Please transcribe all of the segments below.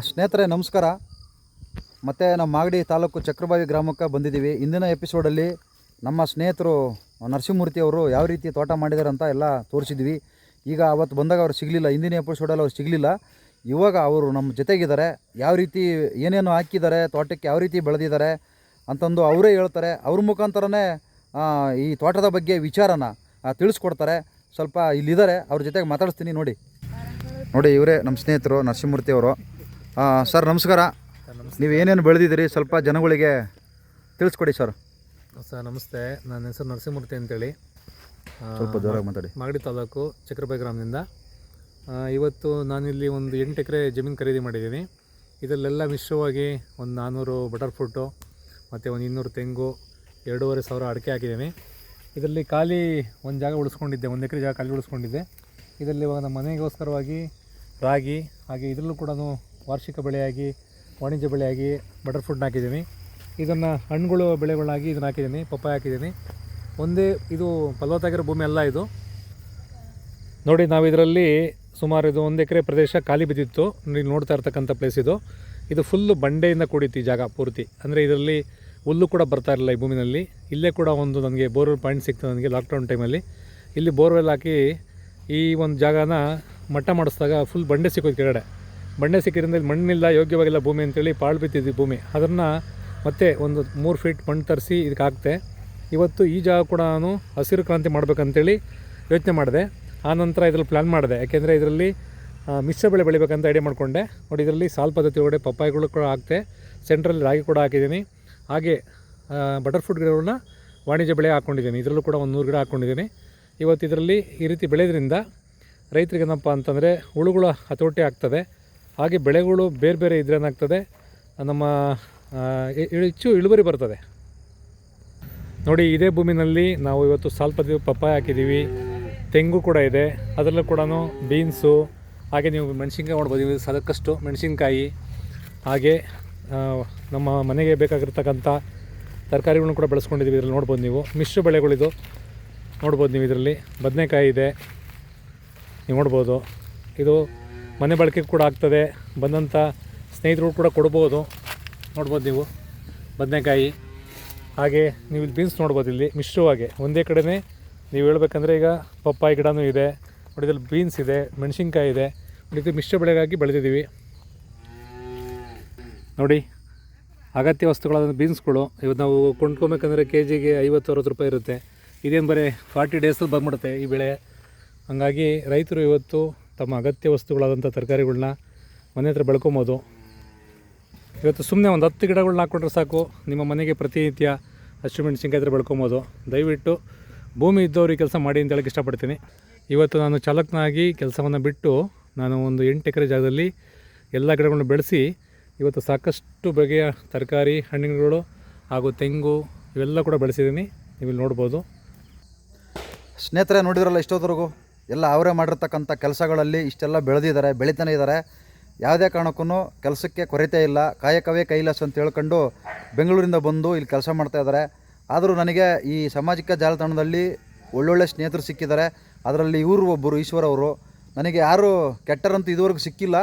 ಸ್ನೇಹಿತರೆ, ನಮಸ್ಕಾರ. ಮತ್ತು ನಮ್ಮ ಮಾಗಡಿ ತಾಲೂಕು ಚಕ್ರಬಾವಿ ಗ್ರಾಮಕ್ಕೆ ಬಂದಿದ್ದೀವಿ. ಇಂದಿನ ಎಪಿಸೋಡಲ್ಲಿ ನಮ್ಮ ಸ್ನೇಹಿತರು ನರಸಿಂಹಮೂರ್ತಿ ಅವರು ಯಾವ ರೀತಿ ತೋಟ ಮಾಡಿದ್ದಾರೆ ಅಂತ ಎಲ್ಲ ತೋರಿಸಿದ್ವಿ. ಈಗ ಅವತ್ತು ಬಂದಾಗ ಅವ್ರು ಸಿಗಲಿಲ್ಲ. ಹಿಂದಿನ ಎಪಿಸೋಡಲ್ಲಿ ಅವ್ರು ಸಿಗಲಿಲ್ಲ. ಇವಾಗ ಅವರು ನಮ್ಮ ಜೊತೆಗಿದ್ದಾರೆ. ಯಾವ ರೀತಿ ಏನೇನು ಹಾಕಿದ್ದಾರೆ, ತೋಟಕ್ಕೆ ಯಾವ ರೀತಿ ಬೆಳೆದಿದ್ದಾರೆ ಅಂತಂದು ಅವರೇ ಹೇಳ್ತಾರೆ. ಅವ್ರ ಮುಖಾಂತರನೇ ಈ ತೋಟದ ಬಗ್ಗೆ ವಿಚಾರನ ತಿಳಿಸ್ಕೊಡ್ತಾರೆ. ಸ್ವಲ್ಪ ಇಲ್ಲಿದ್ದಾರೆ. ಅವ್ರ ಜೊತೆಗೆ ಮಾತಾಡಿಸ್ತೀನಿ ನೋಡಿ. ನೋಡಿ ಇವರೇ ನಮ್ಮ ಸ್ನೇಹಿತರು ನರಸಿಂಹಮೂರ್ತಿ ಅವರು. ಸರ್ ನಮಸ್ಕಾರ. ನೀವು ಏನೇನು ಬೆಳೆದಿದ್ದೀರಿ? ಸ್ವಲ್ಪ ಜನಗಳಿಗೆ ತಿಳಿಸ್ಕೊಡಿ ಸರ್. ಸರ್ ನಮಸ್ತೆ. ನನ್ನ ಹೆಸರು ನರಸಿಂಹಮೂರ್ತಿ ಅಂತೇಳಿ. ಸ್ವಲ್ಪ ಜೋರಾಗಿ ಮಾತಾಡಿ. ಮಾಗಡಿ ತಾಲೂಕು ಚಕ್ರಬಾಯಿ ಗ್ರಾಮದಿಂದ. ಇವತ್ತು ನಾನಿಲ್ಲಿ ಒಂದು ಎಂಟು ಎಕರೆ ಜಮೀನು ಖರೀದಿ ಮಾಡಿದ್ದೀನಿ. ಇದರಲ್ಲೆಲ್ಲ ಮಿಶ್ರವಾಗಿ ಒಂದು ನಾನ್ನೂರು ಬಟರ್ ಫ್ರೂಟು ಮತ್ತು ಒಂದು ಇನ್ನೂರು ತೆಂಗು ಎರಡೂವರೆ ಸಾವಿರ ಅಡಿಕೆ ಹಾಕಿದ್ದೀನಿ. ಇದರಲ್ಲಿ ಖಾಲಿ ಒಂದು ಜಾಗ ಉಳಿಸ್ಕೊಂಡಿದ್ದೆ ಒಂದು ಎಕರೆ ಜಾಗ ಖಾಲಿ ಉಳಿಸ್ಕೊಂಡಿದ್ದೆ. ಇದರಲ್ಲಿ ಇವಾಗ ನಮ್ಮ ಮನೆಗೋಸ್ಕರವಾಗಿ ರಾಗಿ ಹಾಗೆ ಇದರಲ್ಲೂ ಕೂಡ ವಾರ್ಷಿಕ ಬೆಳೆಯಾಗಿ, ವಾಣಿಜ್ಯ ಬೆಳೆಯಾಗಿ ಬಟರ್ ಫ್ರೂಟ್ನ ಹಾಕಿದ್ದೀನಿ. ಇದನ್ನು ಹಣ್ಣುಗಳು ಬೆಳೆಗಳಾಗಿ ಇದನ್ನು ಹಾಕಿದ್ದೀನಿ, ಪಪ್ಪಾಯ ಹಾಕಿದ್ದೀನಿ. ಒಂದೇ ಇದು ಫಲವತ್ತಾಗಿರೋ ಭೂಮಿ ಅಲ್ಲ ಇದು. ನೋಡಿ, ನಾವು ಇದರಲ್ಲಿ ಸುಮಾರು ಇದು ಒಂದು ಎಕರೆ ಪ್ರದೇಶ ಖಾಲಿ ಬಿದ್ದಿತ್ತು. ನೀವು ನೋಡ್ತಾ ಇರ್ತಕ್ಕಂಥ ಪ್ಲೇಸ್ ಇದು. ಇದು ಫುಲ್ಲು ಬಂಡೆಯಿಂದ ಕೂಡಿತ್ತು ಈ ಜಾಗ ಪೂರ್ತಿ. ಅಂದರೆ ಇದರಲ್ಲಿ ಹುಲ್ಲು ಕೂಡ ಬರ್ತಾ ಇರಲಿಲ್ಲ ಈ ಭೂಮಿನಲ್ಲಿ. ಇಲ್ಲೇ ಕೂಡ ಒಂದು ನನಗೆ ಬೋರ್ವೆಲ್ ಪಾಯಿಂಟ್ ಸಿಕ್ತು ನನಗೆ ಲಾಕ್ಡೌನ್ ಟೈಮಲ್ಲಿ ಇಲ್ಲಿ ಬೋರ್ವೆಲ್ ಹಾಕಿ ಈ ಒಂದು ಜಾಗನ ಮಟ್ಟ ಮಾಡಿಸಿದಾಗ ಫುಲ್ ಬಂಡೆ ಸಿಕ್ಕೋದು ಕೆಳಗಡೆ. ಬಂಡೆ ಸಿಕ್ಕಿದ್ರಿಂದ ಮಣ್ಣಿಲ್ಲ ಯೋಗ್ಯವಾಗಿಲ್ಲ ಭೂಮಿ ಅಂತೇಳಿ ಪಾಳು ಬಿತ್ತಿದ್ದು ಭೂಮಿ. ಅದನ್ನು ಮತ್ತೆ ಒಂದು ಮೂರು ಫೀಟ್ ಮಣ್ಣು ತರಿಸಿ ಇದಕ್ಕೆ ಹಾಕ್ತೆ. ಇವತ್ತು ಈ ಜಾಗ ಕೂಡ ನಾನು ಹಸಿರು ಕ್ರಾಂತಿ ಮಾಡಬೇಕಂತೇಳಿ ಯೋಚನೆ ಮಾಡಿದೆ. ಆನಂತರ ಇದರಲ್ಲಿ ಪ್ಲ್ಯಾನ್ ಮಾಡಿದೆ. ಯಾಕೆಂದರೆ ಇದರಲ್ಲಿ ಮಿಶ್ರ ಬೆಳೆ ಬೆಳಿಬೇಕಂತ ಐಡಿಯಾ ಮಾಡಿಕೊಂಡೆ. ನೋಡಿ, ಇದರಲ್ಲಿ ಸಾಲ್ ಪದ್ಧತಿ ಒಳಗಡೆ ಪಪ್ಪಾಯಿಗಳು ಕೂಡ ಹಾಕ್ತೆ. ಸೆಂಟ್ರಲ್ಲಿ ರಾಗಿ ಕೂಡ ಹಾಕಿದ್ದೀನಿ. ಹಾಗೆ ಬಟರ್ ಫ್ರೂಟ್ ಗಿಡಗಳನ್ನ ವಾಣಿಜ್ಯ ಬೆಳೆ ಹಾಕ್ಕೊಂಡಿದ್ದೀನಿ ಇದರಲ್ಲೂ ಕೂಡ ಒಂದು ನೂರು ಗಿಡ ಹಾಕ್ಕೊಂಡಿದ್ದೀನಿ ಇವತ್ತು ಇದರಲ್ಲಿ ಈ ರೀತಿ ಬೆಳೆಯೋದ್ರಿಂದ ರೈತರಿಗೆ ಏನಪ್ಪ ಅಂತಂದರೆ ಹುಳುಗಳ ಹತೋಟಿ ಆಗ್ತದೆ. ಹಾಗೆ ಬೆಳೆಗಳು ಬೇರೆ ಬೇರೆ ಇದ್ರೆ ಏನಾಗ್ತದೆ ನಮ್ಮ ಹೆಚ್ಚು ಇಳುವರಿ ಬರ್ತದೆ. ನೋಡಿ, ಇದೇ ಭೂಮಿನಲ್ಲಿ ನಾವು ಇವತ್ತು ಸ್ವಲ್ಪ ಪಪ್ಪಾಯ ಹಾಕಿದ್ದೀವಿ. ತೆಂಗು ಕೂಡ ಇದೆ. ಅದರಲ್ಲೂ ಕೂಡ ಬೀನ್ಸು, ಹಾಗೆ ನೀವು ಮೆಣಸಿನ್ಕಾಯಿ ನೋಡ್ಬೋದು. ನೀವು ಸಾಕಷ್ಟು ಮೆಣಸಿನ್ಕಾಯಿ. ಹಾಗೆ ನಮ್ಮ ಮನೆಗೆ ಬೇಕಾಗಿರ್ತಕ್ಕಂಥ ತರಕಾರಿಗಳನ್ನು ಕೂಡ ಬೆಳೆಸ್ಕೊಂಡಿದ್ದೀವಿ ಇದರಲ್ಲಿ ನೋಡ್ಬೋದು ನೀವು. ಮಿಶ್ರ ಬೆಳೆಗಳಿದು ನೋಡ್ಬೋದು ನೀವು ಇದರಲ್ಲಿ. ಬದನೆಕಾಯಿ ಇದೆ. ನೀವು ನೋಡ್ಬೋದು. ಇದು ಮನೆ ಬಳಕೆಗೆ ಕೂಡ ಆಗ್ತದೆ ಬಂದಂಥ ಸ್ನೇಹಿತರು ಕೂಡ ಕೊಡ್ಬೋದು. ನೋಡ್ಬೋದು ನೀವು ಬದನೆಕಾಯಿ. ಹಾಗೆ ನೀವು ಇಲ್ಲಿ ಬೀನ್ಸ್ ನೋಡ್ಬೋದು ಇಲ್ಲಿ, ಮಿಶ್ರವಾಗಿ. ಒಂದೇ ಕಡೆನೇ ನೀವು ಹೇಳ್ಬೇಕಂದ್ರೆ ಈಗ ಪಪ್ಪಾಯಿ ಗಿಡನೂ ಇದೆ, ನೋಡಿ ಇದ್ರಲ್ಲಿ ಬೀನ್ಸ್ ಇದೆ, ಮೆಣಸಿನ್ಕಾಯಿ ಇದೆ ಇದು ಮಿಶ್ರ ಬೆಳೆಗಾಗಿ ಬೆಳೆದಿದ್ದೀವಿ. ನೋಡಿ, ಅಗತ್ಯ ವಸ್ತುಗಳಾದ ಬೀನ್ಸ್ಗಳು ಇವತ್ತು ನಾವು ಕೊಂಡ್ಕೊಬೇಕಂದ್ರೆ ಕೆ ಜಿಗೆ ಐವತ್ತು, ಅರವತ್ತು ರೂಪಾಯಿ ಇರುತ್ತೆ. ಇದೇನು ಬರೀ ಫಾರ್ಟಿ ಡೇಸಲ್ಲಿ ಬಂದ್ಬಿಡುತ್ತೆ ಈ ಬೆಳೆ. ಹಾಗಾಗಿ ರೈತರು ಇವತ್ತು ತಮ್ಮ ಅಗತ್ಯ ವಸ್ತುಗಳಾದಂಥ ತರಕಾರಿಗಳನ್ನ ಮನೆ ಹತ್ರ ಬೆಳ್ಕೊಬೋದು. ಇವತ್ತು ಸುಮ್ಮನೆ ಒಂದು ಹತ್ತು ಗಿಡಗಳನ್ನ ಹಾಕ್ಕೊಂಡ್ರೆ ಸಾಕು. ನಿಮ್ಮ ಮನೆಗೆ ಪ್ರತಿನಿತ್ಯ ಹಸಿಮೆಣಸಿನ್ಕಾಯಿ ಹತ್ರ ಬೆಳ್ಕೊಬೋದು. ದಯವಿಟ್ಟು ಭೂಮಿ ಇದ್ದವ್ರಿಗೆ ಕೆಲಸ ಮಾಡಿ ಅಂತ ಹೇಳಕ್ಕೆ ಇಷ್ಟಪಡ್ತೀನಿ. ಇವತ್ತು ನಾನು ಚಾಲಕನಾಗಿ ಕೆಲಸವನ್ನು ಬಿಟ್ಟು ನಾನು ಒಂದು ಎಂಟು ಎಕರೆ ಜಾಗದಲ್ಲಿ ಎಲ್ಲ ಗಿಡಗಳನ್ನ ಬೆಳೆಸಿ ಇವತ್ತು ಸಾಕಷ್ಟು ಬಗೆಯ ತರಕಾರಿ ಹಣ್ಣುಗಳು ಹಾಗೂ ತೆಂಗು ಇವೆಲ್ಲ ಕೂಡ ಬೆಳೆಸಿದ್ದೀನಿ. ನೀವು ಇಲ್ಲಿ ನೋಡ್ಬೋದು. ಸ್ನೇಹಿತರೆ, ನೋಡಿದ್ರಲ್ಲ ಇಷ್ಟೊತ್ತರೆಗೂ ಎಲ್ಲ ಅವರೇ ಮಾಡಿರ್ತಕ್ಕಂಥ ಕೆಲಸಗಳಲ್ಲಿ ಇಷ್ಟೆಲ್ಲ ಬೆಳೆದಿದ್ದಾರೆ, ಬೆಳಿತಾನೆ ಇದ್ದಾರೆ. ಯಾವುದೇ ಕಾರಣಕ್ಕೂ ಕೆಲಸಕ್ಕೆ ಕೊರತೆ ಇಲ್ಲ. ಕಾಯಕವೇ ಕೈಲಾಸ ಅಂತ ಹೇಳ್ಕೊಂಡು ಬೆಂಗಳೂರಿಂದ ಬಂದು ಇಲ್ಲಿ ಕೆಲಸ ಮಾಡ್ತಾ ಇದ್ದಾರೆ. ಆದರೂ ನನಗೆ ಈ ಸಾಮಾಜಿಕ ಜಾಲತಾಣದಲ್ಲಿ ಒಳ್ಳೊಳ್ಳೆ ಸ್ನೇಹಿತರು ಸಿಕ್ಕಿದ್ದಾರೆ. ಅದರಲ್ಲಿ ಇವರು ಒಬ್ಬರು ಈಶ್ವರವರು ನನಗೆ ಯಾರು ಕೆಟ್ಟರಂತೂ ಇದುವರೆಗೂ ಸಿಕ್ಕಿಲ್ಲ.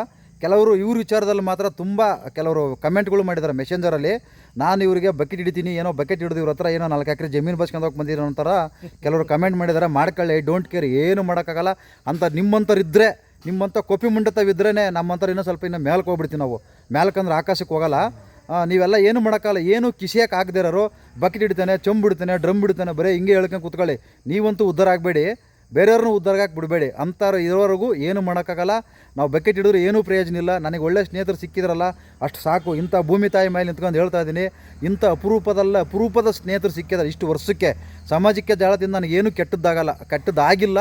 ಕೆಲವರು ಇವ್ರ ವಿಚಾರದಲ್ಲಿ ಮಾತ್ರ ತುಂಬ ಕೆಲವರು ಕಮೆಂಟ್ಗಳು ಮಾಡಿದ್ದಾರೆ ಮೆಸೆಂಜರಲ್ಲಿ, ನಾನು ಇವರಿಗೆ ಬಕೆಟ್ ಹಿಡಿತೀನಿ, ಏನೋ ಬಕೆಟ್ ಹಿಡಿದು ಇವ್ರ ಹತ್ರ ಏನೋ ನಾಲ್ಕು ಎಕರೆ ಜಮೀನು ಬಸ್ಕೊಂಡು ಹೋಗಿ ಬಂದಿರೋ ನಂತರ ಕೆಲವರು ಕಮೆಂಟ್ ಮಾಡಿದ್ದಾರೆ, ಮಾಡ್ಕೊಳ್ಳಿ ಡೋಂಟ್ ಕೇರ್, ಏನು ಮಾಡೋಕ್ಕಾಗಲ್ಲ, ಅಂತ ನಿಮ್ಮಂಥವ್ರು ಇದ್ದರೆ ನಿಮ್ಮಂಥ ಕೊಪ್ಪಿ ಮುಂಡತವಿದ್ರೇ ನಮ್ಮಂಥವ್ರು ಇನ್ನೂ ಸ್ವಲ್ಪ ಇನ್ನೂ ಮೇಲಕ್ಕೆ ಹೋಗ್ಬಿಡ್ತೀವಿ ನಾವು. ಮ್ಯಾಲಕ್ಕಂದ್ರೆ ಆಕಾಶಕ್ಕೆ ಹೋಗಲ್ಲ. ನೀವೆಲ್ಲ ಏನು ಮಾಡೋಕ್ಕಲ್ಲ ಏನು ಕಿಸಿಯಕ್ಕೆ ಆಗದಿರೋರು ಬಕೆಟ್ ಹಿಡಿತಾನೆ, ಚೊಂಬು ಡ್ರಮ್ ಬಿಡ್ತಾನೆ, ಬರೀ ಹಿಂಗೆ ಹೇಳ್ಕೊಂಡು ಕೂತ್ಕೊಳ್ಳಿ. ನೀವಂತೂ ಉದ್ಧಾರ ಆಗಬೇಡಿ. ಬೇರೆಯವ್ರನ್ನೂ ಉದ್ದಾರಕ್ಕೆ ಬಿಡಬೇಡಿ. ಅಂಥವ್ರು ಇರೋವರೆಗೂ ಏನು ಮಾಡೋಕ್ಕಾಗಲ್ಲ. ನಾವು ಬಕೆಟ್ ಹಿಡಿದ್ರೆ ಏನೂ ಪ್ರಯೋಜನ ಇಲ್ಲ. ನನಗೆ ಒಳ್ಳೆ ಸ್ನೇಹಿತರು ಸಿಕ್ಕಿದ್ರಲ್ಲ, ಅಷ್ಟು ಸಾಕು. ಇಂಥ ಭೂಮಿ ತಾಯಿ ಮೇಲೆ ನಿಂತ್ಕೊಂಡು ಹೇಳ್ತಾ ಇದ್ದೀನಿ. ಇಂಥ ಅಪರೂಪದಲ್ಲ, ಅಪರೂಪದ ಸ್ನೇಹಿತರು ಸಿಕ್ಕಿದ್ದಾರೆ ಇಷ್ಟು ವರ್ಷಕ್ಕೆ. ಸಾಮಾಜಿಕ ಜಾಲದಿಂದ ನನಗೆ ಏನೂ ಕೆಟ್ಟದ್ದಾಗಲ್ಲ. ಕೆಟ್ಟದ್ದಾಗಿಲ್ಲ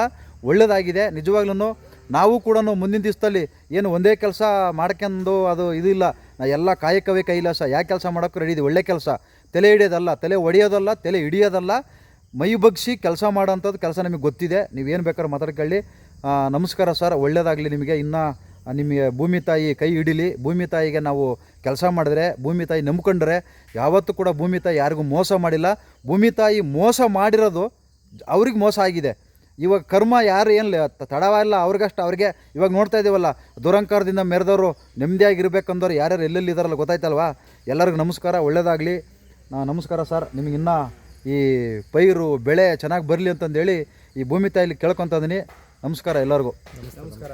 ಒಳ್ಳೆಯದಾಗಿದೆ ನಿಜವಾಗ್ಲೂ ನಾವು ಕೂಡ ಮುಂದಿನ ದಿವಸದಲ್ಲಿ ಏನು ಒಂದೇ ಕೆಲಸ ಮಾಡ್ಕೊಂಡು ಅದು ಇದು ಇಲ್ಲ. ನಾ ಎಲ್ಲ ಕಾಯಕವೇ ಕೈಲಾಸ. ಯಾವ ಕೆಲಸ ಮಾಡೋಕ್ಕೂ ರೆಡಿ ಇದೆ ಒಳ್ಳೆ ಕೆಲಸ. ತಲೆ ಹಿಡಿಯೋದಲ್ಲ, ತಲೆ ಒಡೆಯೋದಲ್ಲ, ತಲೆ ಹಿಡಿಯೋದಲ್ಲ. ಮೈ ಬಗ್ಸಿ ಕೆಲಸ ಮಾಡೋಂಥದ್ದು ಕೆಲಸ ನಿಮಗೆ ಗೊತ್ತಿದೆ. ನೀವೇನು ಬೇಕಾದ್ರೂ ಮಾತಾಡ್ಕೊಳ್ಳಿ ನಮಸ್ಕಾರ ಸರ್, ಒಳ್ಳೇದಾಗಲಿ ನಿಮಗೆ. ಇನ್ನೂ ನಿಮಗೆ ಭೂಮಿ ತಾಯಿ ಕೈ ಹಿಡಿಲಿ. ಭೂಮಿ ತಾಯಿಗೆ ನಾವು ಕೆಲಸ ಮಾಡಿದ್ರೆ, ಭೂಮಿ ತಾಯಿ ನಂಬ್ಕೊಂಡ್ರೆ, ಯಾವತ್ತೂ ಕೂಡ ಭೂಮಿ ತಾಯಿ ಯಾರಿಗೂ ಮೋಸ ಮಾಡಿಲ್ಲ. ಭೂಮಿ ತಾಯಿ ಮೋಸ ಮಾಡಿರೋದು ಅವ್ರಿಗೆ ಮೋಸ ಆಗಿದೆ. ಇವಾಗ ಕರ್ಮ ಯಾರು ಏನು ತಡವಿಲ್ಲ ಅವ್ರಿಗಷ್ಟು, ಅವ್ರಿಗೆ ಇವಾಗ ನೋಡ್ತಾ ಇದ್ದೀವಲ್ಲ ದುರಂಕಾರದಿಂದ ಮೆರೆದವರು ನೆಮ್ಮದಿಯಾಗಿರ್ಬೇಕಂದವ್ರು ಯಾರ್ಯಾರು ಎಲ್ಲೆಲ್ಲಿ ಇದ್ದಾರಲ್ಲ ಗೊತ್ತಾಯ್ತಲ್ವಾ? ಎಲ್ಲರಿಗೂ ನಮಸ್ಕಾರ, ಒಳ್ಳೇದಾಗಲಿ. ನಮಸ್ಕಾರ ಸರ್ ನಿಮಗಿನ್ನ ಈ ಪೈರು ಬೆಳೆ ಚೆನ್ನಾಗಿ ಬರಲಿ ಅಂತಂದೇಳಿ ಈ ಭೂಮಿ ತಾಯಿಲಿ ಕೇಳ್ಕೊತಿದ್ದೀನಿ ನಮಸ್ಕಾರ ಎಲ್ಲರಿಗೂ. ನಮಸ್ಕಾರ